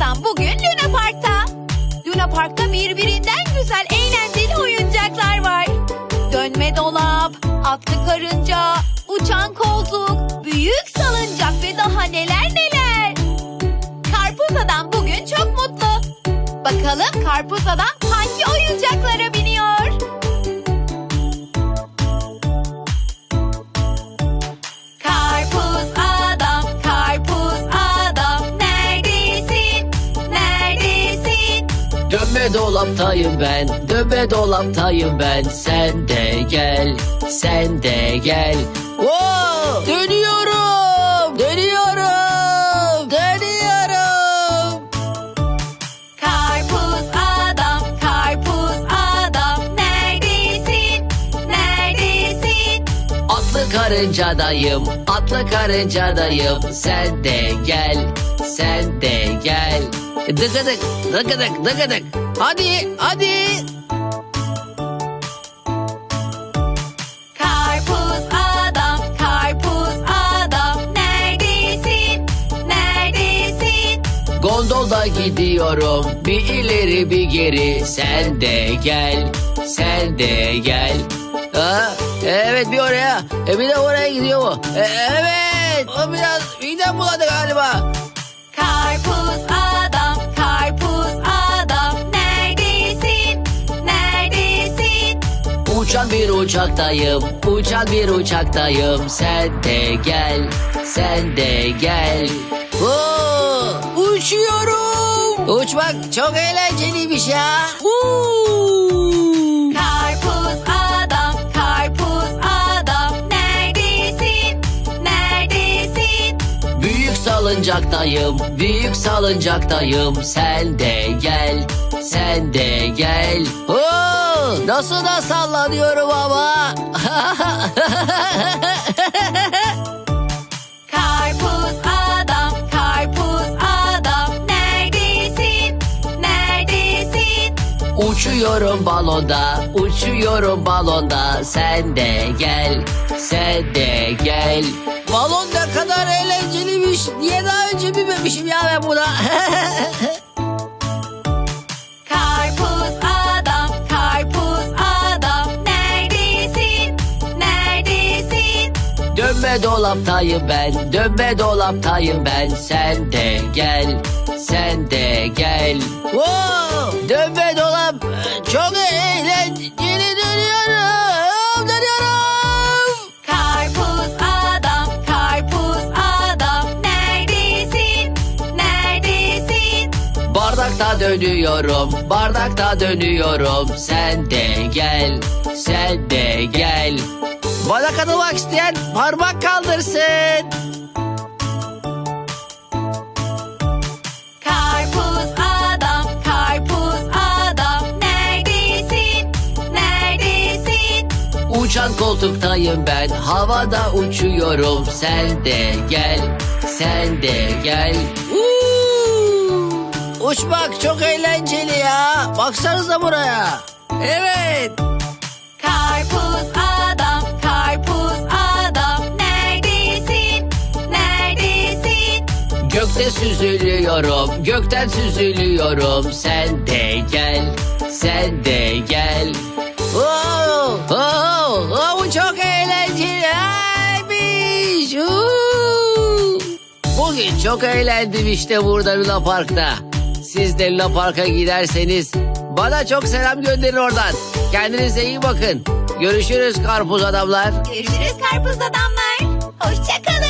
Adam bugün Luna Park'ta. Luna Park'ta birbirinden güzel eğlenceli oyuncaklar var. Dönme dolap, atlı karınca, uçan koltuk, büyük salıncak ve daha neler neler. Karpuz Adam bugün çok mutlu. Bakalım Karpuz Adam hangi oyuncaklara biniyor? Dönme dolaptayım ben, dönme dolaptayım ben. Sen de gel, sen de gel. Oo, dönüyorum, dönüyorum, dönüyorum. Karpuz Adam, Karpuz Adam neredesin? Neredesin? Atlı karıncadayım, atlı karıncadayım. Sen de gel, sen de gel. Dıgıdık, dıgıdık, dıgıdık. Hadi, hadi. Karpuz Adam, Karpuz Adam neredesin? Neredesin? Gondolda gidiyorum bir ileri bir geri sen de gel sen de gel. Ha, evet bir oraya e, bir de oraya gidiyor mu? E, evet o biraz midem buladı galiba. Karpuz Adam, Uçan bir uçaktayım uçan bir uçaktayım sen de gel sen de gel. Oo, uçuyorum. Uçmak çok eğlenceliymiş ya. Huu. Salıncaktayım, büyük salıncaktayım. Sen de gel, sen de gel. Oo, nasıl da sallanıyorum ama. Karpuz Adam, Karpuz Adam neredesin? Neredesin? uçuyorum balonda, uçuyorum balonda. Sen de gel, sen de gel. Balon ne kadar eğlenceliymiş. Niye daha önce bilmemişim ya ben buna? Karpuz Adam, Karpuz Adam neredesin? Neredesin? Dönme dolaptayım ben, dönme dolaptayım ben. Sen de gel, sen de gel. Dönüyorum, bardakta dönüyorum. Sen de gel, sen de gel. Bana katılmak isteyen parmak kaldırsın. Karpuz Adam, Karpuz Adam neredesin? Neredesin? Uçan koltuktayım ben, havada uçuyorum. Sen de gel, sen de gel. Uçmak çok eğlenceli ya. Baksanıza buraya. Evet. Karpuz Adam, Karpuz Adam neredesin? Neredesin? Gökte süzülüyorum, gökten süzülüyorum. Sen de gel, sen de gel. Oo, oo, oo, bu çok eğlenceliymiş. Uuu. Bugün çok eğlendim işte burada Luna Park'ta. Siz de Luna Park'a giderseniz bana çok selam gönderin oradan. Kendinize iyi bakın. Görüşürüz karpuz adamlar. Görüşürüz karpuz adamlar. Hoşçakalın.